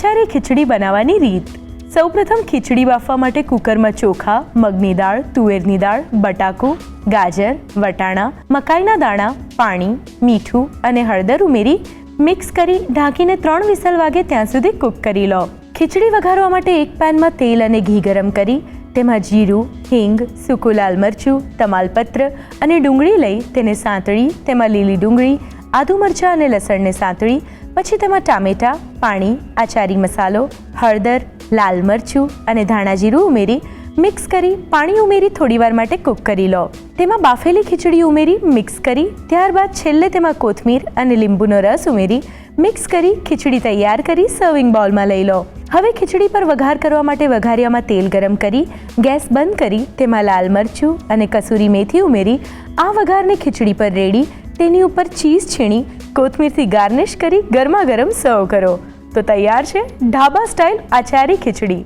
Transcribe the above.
ચારે ખીચડી બનાવવાની રીત. સૌપ્રથમ ખીચડી બાફવા માટે કુકરમાં ચોખા, મગની દાળ, તુવેરની દાળ, બટાકું, ગાજર, વટાણા, મકાઈના દાણા, પાણી, મીઠું અને હળદર ઉમેરી મિક્સ કરી ઢાંકીને ત્રણ વિસલ વાગે ત્યાં સુધી કૂક કરી લો. ખીચડી વઘારવા માટે એક પેનમાં તેલ અને ઘી ગરમ કરી, તેમાં જીરું, હિંગ, સૂકું લાલ મરચું, તમાલપત્ર અને ડુંગળી લઈ તેને સાંતળી, તેમાં લીલી ડુંગળી આદુ મરચાં અને લસણને સાંતળી, પછી તેમાં ટામેટાં, પાણી, આચારી મસાલો, હળદર, લાલ મરચું અને ધાણા જીરું ઉમેરી મિક્સ કરી પાણી ઉમેરી થોડીવાર માટે કૂક કરી લો. તેમાં બાફેલી ખીચડી ઉમેરી મિક્સ કરી, ત્યારબાદ છેલ્લે તેમાં કોથમીર અને લીંબુનો રસ ઉમેરી મિક્સ કરી ખીચડી તૈયાર કરી સર્વિંગ બાઉલમાં લઈ લો. હવે ખીચડી પર વઘાર કરવા માટે વઘારિયામાં તેલ ગરમ કરી, ગેસ બંધ કરી, તેમાં લાલ મરચું અને કસૂરી મેથી ઉમેરી, આ વઘારને ખીચડી પર રેડી તેની ઉપર ચીઝ છીણી, કોથમીરથી ગાર્નિશ કરી ગરમા ગરમ સર્વ કરો. તો તૈયાર છે ઢાબા સ્ટાઇલ આચારી ખીચડી.